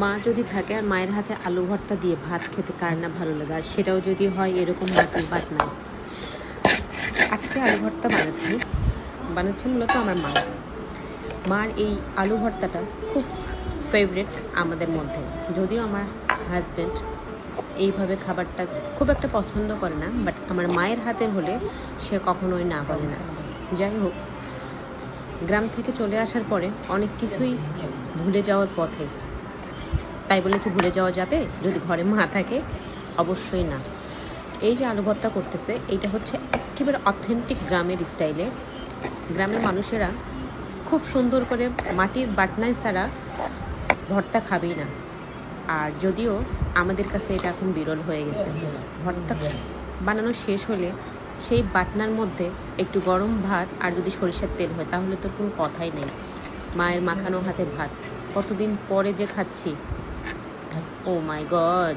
মা যদি থাকে আর মায়ের হাতে আলু ভর্তা দিয়ে ভাত খেতে কার না ভালো লাগে? আর সেটাও যদি হয়, এরকম মাটির বাটনায় আজকে আলু ভর্তা বানাচ্ছি। বানাচ্ছে মূলত আমার মা। মার এই আলু ভর্তাটা খুব ফেভারেট আমাদের মধ্যে। যদিও আমার হাজব্যান্ড এইভাবে খাবারটা খুব একটা পছন্দ করে না বাট আমার মায়ের হাতের হলে সে কখনোই না বলে না। যাই হোক, গ্রাম থেকে চলে আসার পরে অনেক কিছুই ভুলে যাওয়ার পথে তাই বলে কি ভুলে যাওয়া যাবে? যদি ঘরে মা থাকে, অবশ্যই না। এই যে আলু ভর্তা করতেছে, এইটা হচ্ছে একেবারে অথেন্টিক গ্রামের স্টাইলে। গ্রামের মানুষেরা খুব সুন্দর করে মাটির বাটনায় ছাড়া ভর্তা খাবেই না। আর যদিও আমাদের কাছে এটা এখন বিরল হয়ে গেছে। ভর্তা বানানো শেষ হলে সেই বাটনার মধ্যে একটু গরম ভাত আর যদি সরিষার তেল হয়, তাহলে তো কোনো কথাই নেই। মায়ের মাখানো হাতে ভাত। কতদিন পরে যে খাচ্ছি oh my god.